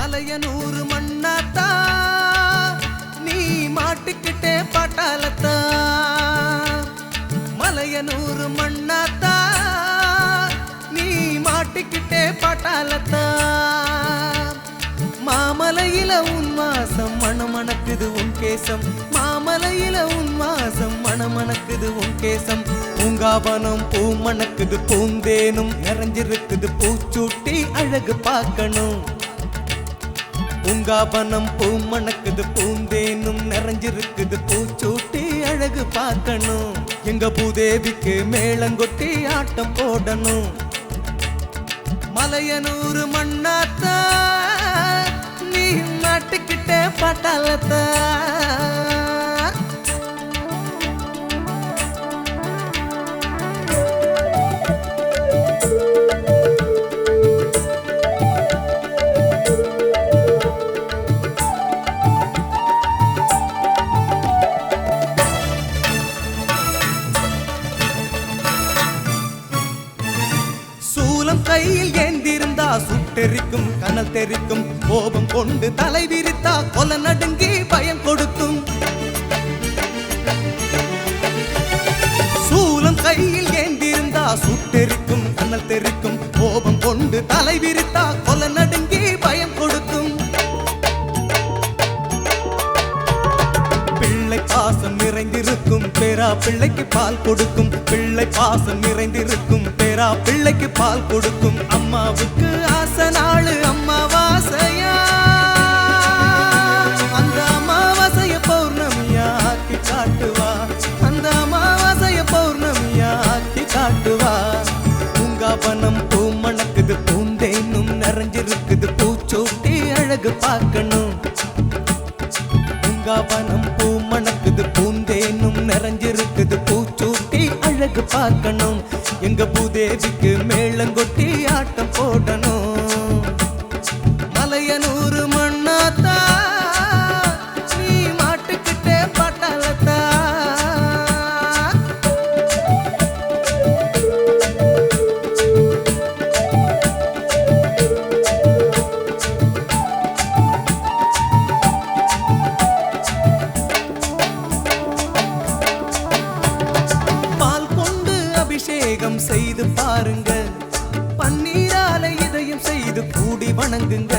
மலையனூறு மண்ணாத்தா நீ மாட்டிக்கிட்டே பட்டாளத்தா. மலையனூறு மண்ணாத்தா நீ மாட்டிக்கிட்டே பட்டாளத்தா. மாமலையில உன் வாசம் மணமணக்குது உன் கேசம். மாமலையில உன் வாசம் மணமணக்குது உன் கேசம். பூங்காவனம் பூ மணக்குது பூந்தேனும் நிறைஞ்சிருக்குது. பூச்சூட்டி அழகு பார்க்கணும். பூங்காபனம் பூ மணக்குது பூந்தேனும் நிறைஞ்சிருக்குது. பூச்சூட்டி அழகு பார்க்கணும். எங்க பூதேவிக்கு மேளங்கொட்டி ஆட்டம் போடணும். மலையனூறு மண்ணாத்தா நீ மாட்டுக்கிட்ட பட்டாளத்தா. கையில் ஏந்திருந்தா சுட்டெரிக்கும் கனல் தெரிக்கும் கோபம் கொண்டு தலை விரித்தா கொல நடுங்கி பயம் கொடுக்கும். சூலம் கையில் ஏந்திருந்தா சுட்டெரிக்கும் கனல் தெரிக்கும் கோபம் கொண்டு தலை விரித்தா பேரா பிள்ளைக்கு பால் கொடுக்கும். பிள்ளை பாசம் நிறைந்திருக்கும். பேரா பிள்ளைக்கு பால் கொடுக்கும். அம்மாவுக்கு ஆசை நாளு அம்மாவாசையா? அந்த அமாவாசைய பௌர்ணமியா ஆக்கி காட்டுவா? அந்த அமாவாசைய பௌர்ணமியா ஆக்கி காட்டுவா? பூங்காபனம் பூ மணக்குது பூந்தேனும் நிறைஞ்சிருக்குது. பூச்சோட்டி அழகு பார்க்கணும். பூங்காவனம் பூ மணக்குது பூந்தேனும் நிறைஞ்சிருக்குது. பூச்சூட்டி அழகு பார்க்கணும். எங்க பூதேவிக்கு மேளங்கொட்டி ஆட்டம் போடணும். செய்து பாருங்க. பன்னீரால இதயம் செய்து கூடி வணங்குங்க.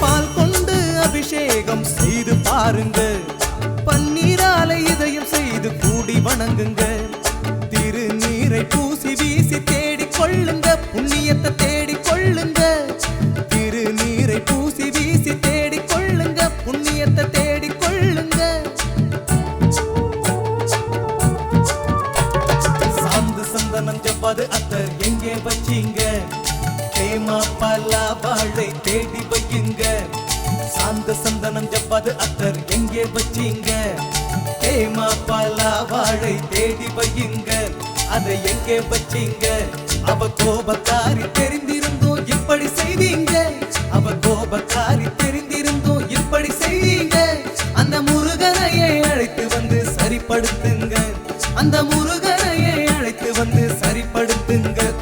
பால் கொண்டு அபிஷேகம் செய்து பாருங்க. பன்னீரால இதயம் செய்து கூடி வணங்குங்க. திருநீரை பூசி வீசி தேடிக் கொள்ளுங்க. புண்ணியத்தை முப்பது அத்தர் எங்கே வச்சிங்க? தேமா பல்லா வாழை தேடி வையுங்க. சாந்த சந்தனம் ஜப்பது அத்தர் எங்கே வச்சிங்க? தேமா பல்லா வாழை தேடி வையுங்க. அதை எங்கே வச்சிங்க? அவ கோபக்காரி தெரிந்திருந்தோம் இப்படி செய்தீங்க. அவ கோபக்காரி தெரிந்திருந்தோம் இப்படி செய்தீங்க. அந்த முருகனையை அழைத்து வந்து சரிப்படுத்துங்க. அந்த முருகனையை அழைத்து வந்து single